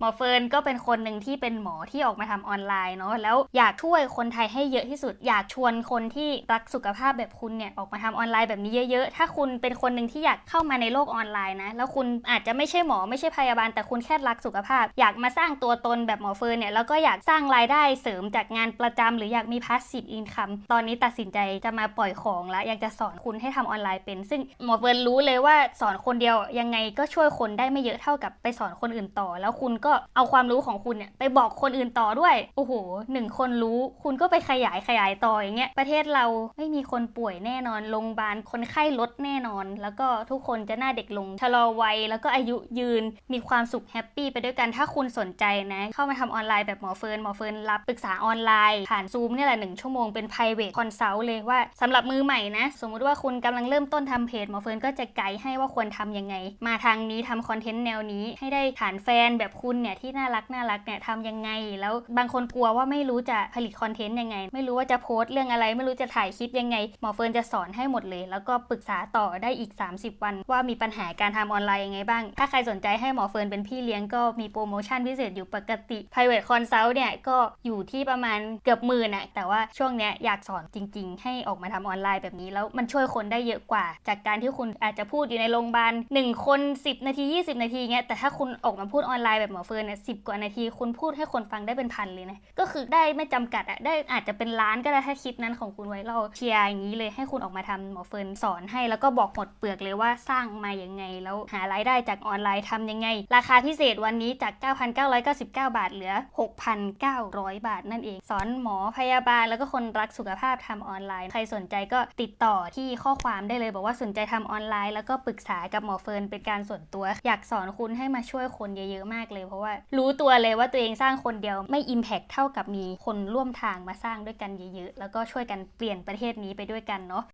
หมอเฟิร์นก็เป็นคนหนึ่งที่เป็นหมอที่ออกมาทำออนไลน์เนาะแล้วอยากช่วยคนไทยให้เยอะที่สุด อยากชวนคนที่รักสุขภาพแบบคุณเนี่ยออกมาทำออนไลน์แบบนี้เยอะๆ ถ้าคุณเป็นคนหนึ่งที่อยากเข้ามาในโลกออนไลน์นะแล้วคุณอาจจะไม่ใช่หมอไม่ใช่พยาบาลแต่คุณแค่รักสุขภาพ อยากมาสร้างตัวตนแบบหมอเฟิร์นเนี่ยแล้วก็อยากสร้างรายได้เสริมจากงานประจำหรืออยากมี passive income ตอนนี้ตัดสินใจจะมาปล่อยของแล้วอยากจะสอนคุณให้ทำออนไลน์เป็น ซึ่งหมอเฟิร์นรู้เลยว่าสอนคนเดียวยังไงก็ช่วยคนได้ไม่เยอะเท่ากับไปสอนคนอื่นต่อ แล้วคุณก็เอาความรู้ของคุณเนี่ยไปบอกคนอื่นต่อด้วย โอ้โหหนึ่งคนรู้ คุณก็ไปขยายขยายต่ออย่างเงี้ย ประเทศเราไม่มีคนป่วยแน่นอน โรงพยาบาลคนไข้ลดแน่นอน แล้วก็ทุกคนจะหน้าเด็กลง ชะลอวัย แล้วก็อายุยืน มีความสุขแฮปปี้ไปด้วยกัน ถ้าคุณสนใจนะ เข้ามาทำออนไลน์แบบหมอเฟิร์น หมอเฟิร์นรับปรึกษาออนไลน์ ผ่านซูมเนี่ยแหละหนึ่งชั่วโมงเป็น private consult เลยว่าสำหรับมือใหม่นะ สมมุติว่าคุณกำลังเริ่มต้นทำเพจหมอเฟิร์นก็จะไกด์ให้ว่าควรทำยังไง มาทางนี้ทำคอนเทนต์แนวนี้ให้ได้ฐานแฟนแบบคุณเนี่ยที่น่ารักน่ารักเนี่ยทำยังไง แล้วบางคนกลัวว่าไม่รู้จะผลิตคอนเทนต์ยังไง ไม่รู้ว่าจะโพสต์เรื่องอะไร ไม่รู้จะถ่ายคลิปยังไง หมอเฟิร์นจะสอนให้หมดเลย แล้วก็ปรึกษาต่อได้อีก 30 วัน ว่ามีปัญหาการทำออนไลน์ยังไงบ้าง ถ้าใครสนใจให้หมอเฟิร์นเป็นพี่เลี้ยงก็มีโปรโมชั่นพิเศษอยู่ปกติ private consult เนี่ยก็อยู่ที่ประมาณเกือบหมื่นอะแต่ว่าช่วงเนี้ยอยากสอนจริง ๆ ให้ออกมาทำออนไลน์แบบนี้แล้วมันช่วยคนได้เยอะกว่า จากการที่คุณอาจจะพูดอยู่ในโรงพยาบาล1คน 10 นาที 20 นาทีเงี้ยแต่ถ้าคุณออกมาพูดออนไลน์แบบหมอเฟิร์นเนี่ยสิกว่านาทีคุณพูดให้คนฟังได้เป็นพันเลยนะ ก็คือได้ไม่จำกัดอะได้อาจจะเป็นล้านก็ได้ถ้าคลิปนั้นของคุณไว้เราเชียร์อย่างนี้เลยให้คุณออกมาทำหมอเฟิร์นสอนให้ แล้วก็บอกหมดเปลือกเลยว่าสร้างมาอย่างไง แล้วหารายได้จากออนไลน์ทำยังไง ราคาพิเศษวันนี้จาก 9,999 บาทเหลือ 6,900 บาทนั่นเอง สอนหมอพยาบาลแล้วก็คนรักสุขภาพทำออนไลน์ ใครสนใจก็ติดต่อที่ข้อความได้เลยบอกว่าสนใจทำออนไลน์ แล้วก็ปรึกษากับหมอเฟิร์นเป็นการส่วนตัว อยากสอนคุณให้มาช่วยคนเยอะๆมากเลยเพราะว่า รู้ตัวเลยว่าตัวเองสร้างคนเดียวไม่อิมแพกเท่ากับมีคนร่วมทางมาสร้างด้วยกันเยอะๆ แล้วก็ช่วยกันเปลี่ยนประเทศนี้ไปด้วยกันเนาะ